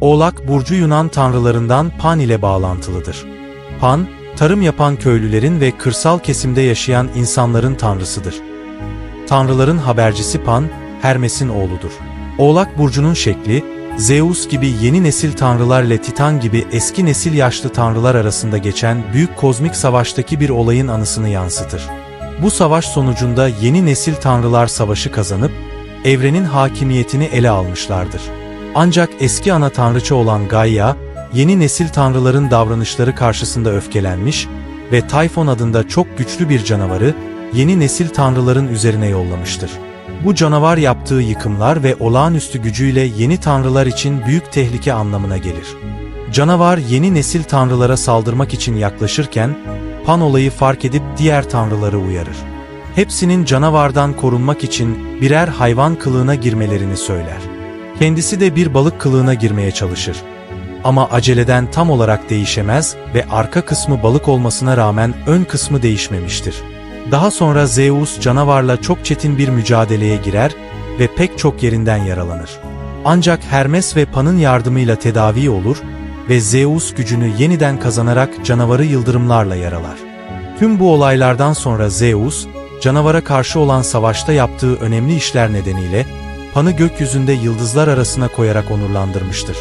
Oğlak burcu Yunan tanrılarından Pan ile bağlantılıdır. Pan, tarım yapan köylülerin ve kırsal kesimde yaşayan insanların tanrısıdır. Tanrıların habercisi Pan, Hermes'in oğludur. Oğlak burcunun şekli, Zeus gibi yeni nesil tanrılar ile Titan gibi eski nesil yaşlı tanrılar arasında geçen büyük kozmik savaştaki bir olayın anısını yansıtır. Bu savaş sonucunda yeni nesil tanrılar savaşı kazanıp, evrenin hakimiyetini ele almışlardır. Ancak eski ana tanrıça olan Gaia, yeni nesil tanrıların davranışları karşısında öfkelenmiş ve Typhon adında çok güçlü bir canavarı yeni nesil tanrıların üzerine yollamıştır. Bu canavar yaptığı yıkımlar ve olağanüstü gücüyle yeni tanrılar için büyük tehlike anlamına gelir. Canavar yeni nesil tanrılara saldırmak için yaklaşırken, Pan olayı fark edip diğer tanrıları uyarır. Hepsinin canavardan korunmak için birer hayvan kılığına girmelerini söyler. Kendisi de bir balık kılığına girmeye çalışır. Ama aceleden tam olarak değişemez ve arka kısmı balık olmasına rağmen ön kısmı değişmemiştir. Daha sonra Zeus canavarla çok çetin bir mücadeleye girer ve pek çok yerinden yaralanır. Ancak Hermes ve Pan'ın yardımıyla tedavi olur ve Zeus gücünü yeniden kazanarak canavarı yıldırımlarla yaralar. Tüm bu olaylardan sonra Zeus, canavara karşı olan savaşta yaptığı önemli işler nedeniyle Pan'ı gökyüzünde yıldızlar arasına koyarak onurlandırmıştır.